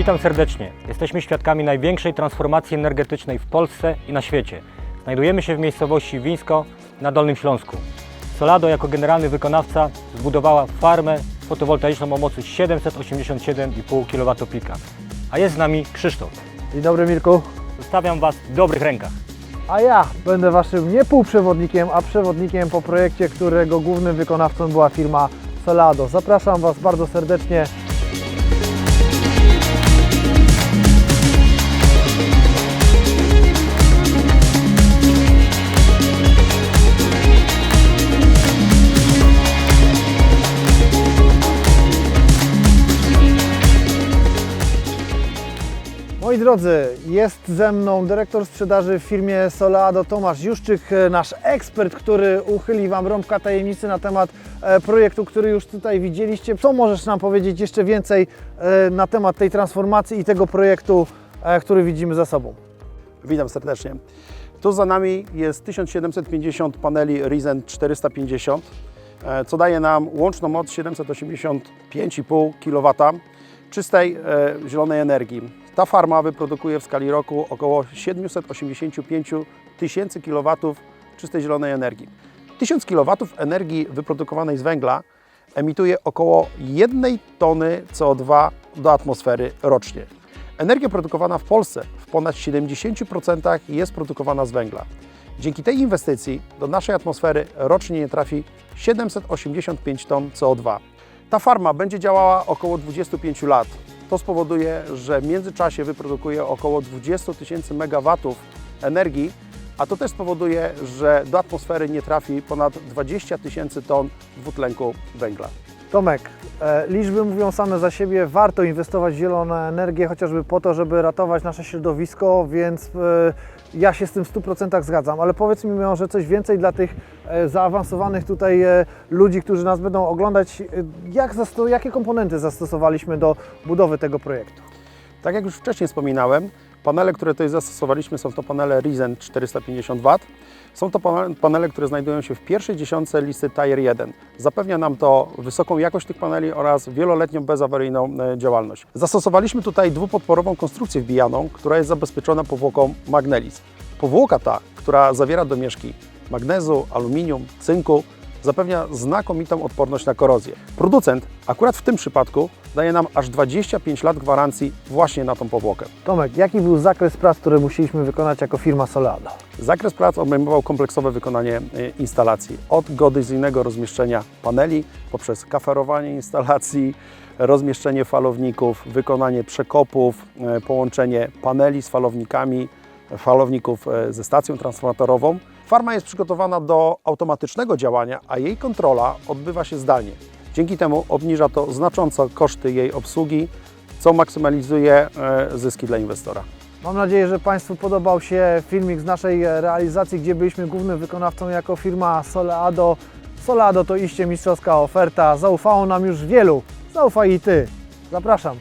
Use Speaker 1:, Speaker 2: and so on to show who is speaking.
Speaker 1: Witam serdecznie. Jesteśmy świadkami największej transformacji energetycznej w Polsce i na świecie. Znajdujemy się w miejscowości Wińsko na Dolnym Śląsku. Solado jako generalny wykonawca zbudowała farmę fotowoltaiczną o mocy 787,5 kWp. A jest z nami Krzysztof.
Speaker 2: Dzień dobry Mirku.
Speaker 1: Zostawiam Was w dobrych rękach.
Speaker 2: A ja będę Waszym nie półprzewodnikiem, a przewodnikiem po projekcie, którego głównym wykonawcą była firma Solado. Zapraszam Was bardzo serdecznie. Moi drodzy, jest ze mną dyrektor sprzedaży w firmie Solado Tomasz Juszczyk, e, nasz ekspert, który uchyli Wam rąbka tajemnicy na temat e, projektu, który już tutaj widzieliście. Co możesz nam powiedzieć jeszcze więcej e, na temat tej transformacji i tego projektu, który widzimy za sobą?
Speaker 3: Witam serdecznie. Tu za nami jest 1750 paneli Ryzen 450, e, co daje nam łączną moc 785,5 kW czystej e, zielonej energii. Ta farma wyprodukuje w skali roku około 785 tysięcy kW czystej zielonej energii. 1000 kW energii wyprodukowanej z węgla emituje około 1 tony CO2 do atmosfery rocznie. Energia produkowana w Polsce w ponad 70% jest produkowana z węgla. Dzięki tej inwestycji do naszej atmosfery rocznie nie trafi 785 ton CO2. Ta farma będzie działała około 25 lat. To spowoduje, że w międzyczasie wyprodukuje około 20 tysięcy megawatów energii, a to też spowoduje, że do atmosfery nie trafi ponad 20 tysięcy ton dwutlenku węgla.
Speaker 2: Tomek, e, liczby mówią same za siebie. Warto inwestować w zieloną energię, chociażby po to, żeby ratować nasze środowisko, więc e, ja się z tym w 100% zgadzam. Ale powiedz mi może coś więcej dla tych e, zaawansowanych tutaj ludzi, którzy nas będą oglądać. Jak jakie komponenty zastosowaliśmy do budowy tego projektu?
Speaker 3: Tak jak już wcześniej wspominałem, panele, które tutaj zastosowaliśmy są to panele Ryzen 450W. Są to pane- panele, które znajdują się w pierwszej dziesiątce listy Tier 1. Zapewnia nam to wysoką jakość tych paneli oraz wieloletnią bezawaryjną e, działalność. Zastosowaliśmy tutaj dwupodporową konstrukcję wbijaną, która jest zabezpieczona powłoką Magnelis. Powłoka ta, która zawiera domieszki magnezu, aluminium, cynku, zapewnia znakomitą odporność na korozję. Producent akurat w tym przypadku daje nam aż 25 lat gwarancji właśnie na tą powłokę.
Speaker 2: Tomek, jaki był zakres prac, które musieliśmy wykonać jako firma Solado?
Speaker 3: Zakres prac obejmował kompleksowe wykonanie e, instalacji od geodezyjnego rozmieszczenia paneli poprzez kaferowanie instalacji, rozmieszczenie falowników, wykonanie przekopów, e, połączenie paneli z falownikami, falowników e, ze stacją transformatorową. Farma jest przygotowana do automatycznego działania, a jej kontrola odbywa się zdalnie. Dzięki temu obniża to znacząco koszty jej obsługi, co maksymalizuje e, zyski dla inwestora.
Speaker 2: Mam nadzieję, że Państwu podobał się filmik z naszej e, realizacji, gdzie byliśmy głównym wykonawcą jako firma Solado. Solado to iście mistrzowska oferta. Zaufało nam już wielu. Zaufaj i Ty. Zapraszam.